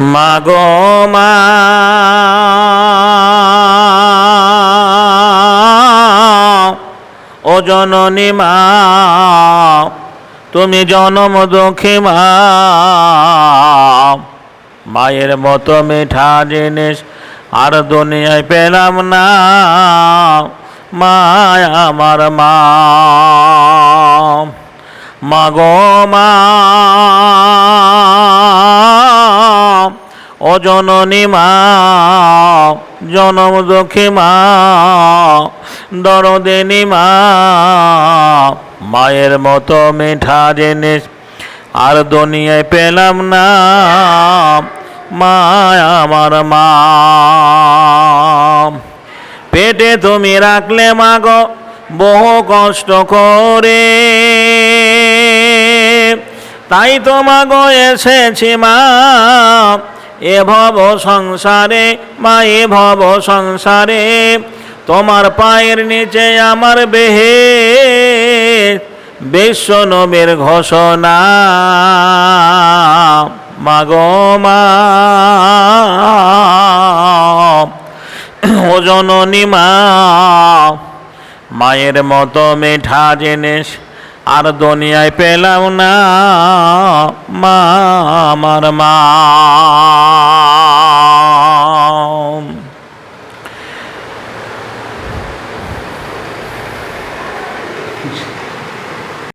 মাগো মা। ও জননী মা, তুমি জনম দুঃখী মা। মায়ের মতো মিঠা জিনিস আর দুনিয়ায় পেলাম না। মায় আমার মা। মাগো মা। ও জননী মা, জনম দুঃখী মা, দরদিনী মা, মায়ের মতো মিঠা জিনিস আর দুনিয়ায় পেলাম না। মা, আমার মা। পেটে তুমি রাখলে মাগো বহু কষ্ট করে। তাই তো মাগো এসেছি মা এ ভব সংসারে মা এ ভব সংসারে, তোমার পায়ের নিচে আমার বেহে বিশ্ব নবীর ঘোষণা। মাগো মা। ও জননী মা, মায়ের মতো মিঠা জিনিস আর দুনিয়ায় পেলাম না মা আমার মা